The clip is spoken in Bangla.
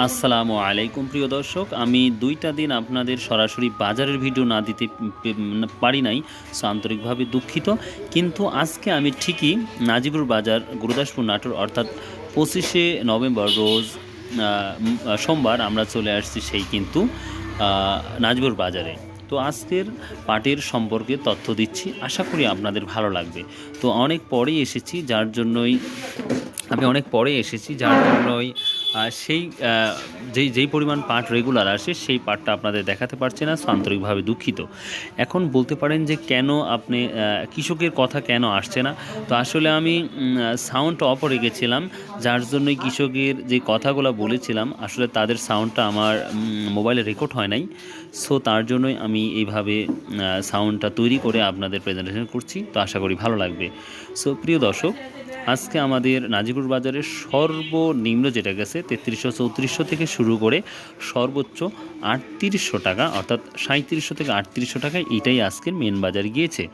আসসালামু আলাইকুম প্রিয় দর্শক, আমি দুইটা দিন আপনাদের সরাসরি বাজারের ভিডিও না দিতে পারি নাই, সো আন্তরিকভাবে দুঃখিত। কিন্তু আজকে আমি ঠিকই নাজিবুর বাজার, গুরুদাসপুর নাটোর, অর্থাৎ পঁচিশে নভেম্বর রোজ সোমবার আমরা চলে আসছি সেই কিন্তু নাজিবুর বাজারে। তো আজকের পাটের সম্পর্কে তথ্য দিচ্ছি, আশা করি আপনাদের ভালো লাগবে। তো অনেক পরেই এসেছি, যার জন্যই, আমি অনেক পরে এসেছি, যার জন্যই সেই যেই যেই পরিমাণ পাট রেগুলার আসে, সেই পাটটা আপনাদের দেখাতে পারছে না আন্তরিকভাবে দুঃখিত। এখন বলতে পারেন যে কেন আপনি কৃষকের কথা কেন আসছে না? তো আসলে আমি সাউন্ড অফ রেখেছিলাম, যার জন্যই কৃষকের যে কথাগুলো বলেছিলাম, আসলে তাদের সাউন্ডটা আমার মোবাইলে রেকর্ড হয় নাই। সো তার জন্যই আমি এইভাবে সাউন্ডটা তৈরি করে আপনাদের প্রেজেন্টেশন করছি। তো আশা করি ভালো লাগবে। সো প্রিয় দর্শক আজকে আমাদের নাজিপুর বাজারে সর্বনিম্ন যেটা গেছে, তেত্রিশশো চৌত্রিশশো থেকে শুরু করে সর্বোচ্চ আটত্রিশশো টাকা, অর্থাৎ সাঁত্রিশশো থেকে আটত্রিশশো টাকা এটাই আজকের মেন বাজার গিয়েছে।